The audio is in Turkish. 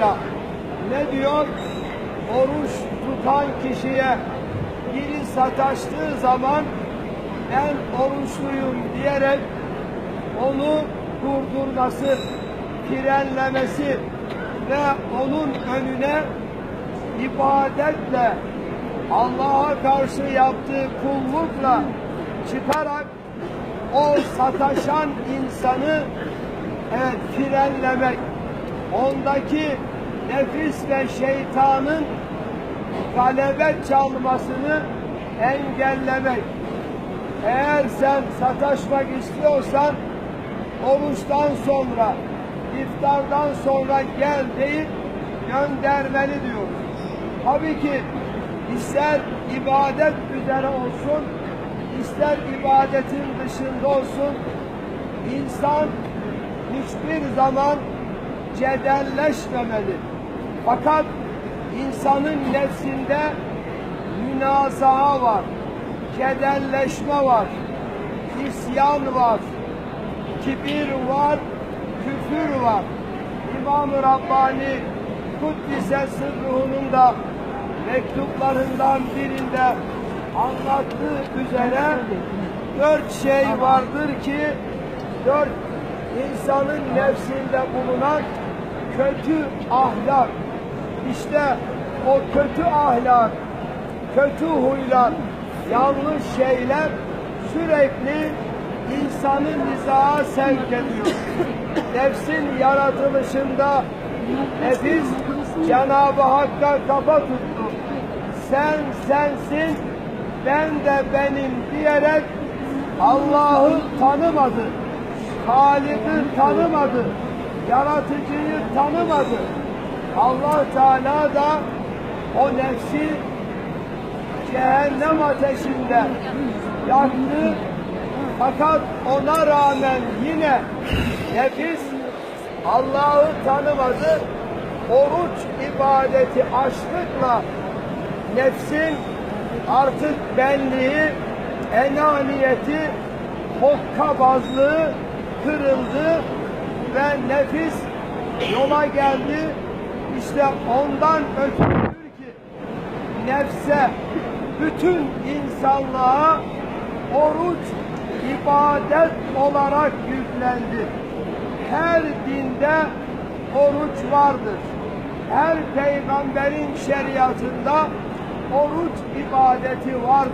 ya ne diyor? Oruç tutan kişiye biri sataştığı zaman ben oruçluyum diyerek onu durdurması, frenlemesi ve onun önüne ibadetle Allah'a karşı yaptığı kullukla çıkarak o sataşan insanı evet frenlemek, ondaki nefis ve şeytanın galebet çalmasını engellemek. Eğer sen sataşmak istiyorsan oruçtan sonra, iftardan sonra gel deyip göndermeli diyor. Tabii ki ister ibadet üzere olsun, ister ibadetin dışında olsun, insan hiçbir zaman cedelleşmemeli. Fakat insanın nefsinde münazaa var, cedelleşme var, isyan var, kibir var, küfür var. İmam-ı Rabbani Kuddise Sırruhu'nun da mektuplarından birinde anlattığı üzere dört şey vardır ki dört insanın nefsinde bulunan kötü ahlak. İşte o kötü ahlak, kötü huylar, yanlış şeyler sürekli insanı nizaha sevk ediyor. Nefsin yaratılışında nefis Cenab-ı Hakk'a kafa tuttu. Sen sensin, ben de benim diyerek Allah'ı tanımadı. Halik'i tanımadı. Yaratıcıyı tanımadı. Allah Teala da o nefsi cehennem ateşinde yaktı. Fakat ona rağmen yine nefis Allah'ı tanımadı. Oruç ibadeti açlıkla nefsin artık benliği, enaniyeti, hokkabazlığı kırıldı ve nefis yola geldi. İşte ondan ötürüdür ki nefse bütün insanlığa oruç ibadet olarak yüklendi. Her dinde oruç vardır. Her peygamberin şeriatında oruç ibadeti vardır.